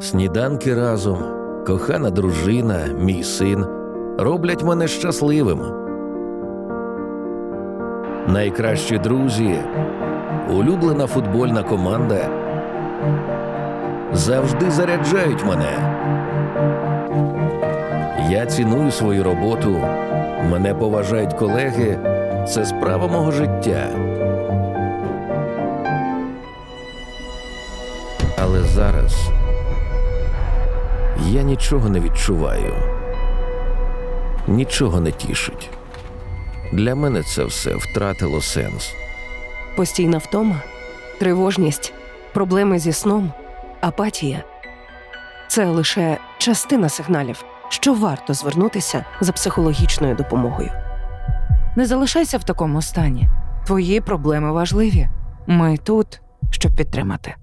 Сніданки разом, кохана дружина, мій син роблять мене щасливим. Найкращі друзі, улюблена футбольна команда завжди заряджають мене. Я ціную свою роботу, мене поважають колеги. Це справа мого життя. Але зараз я нічого не відчуваю, нічого не тішить. Для мене це все втратило сенс. Постійна втома, тривожність, проблеми зі сном, апатія це лише частина сигналів, що варто звернутися за психологічною допомогою. Не залишайся в такому стані. Твої проблеми важливі. Ми тут, щоб підтримати.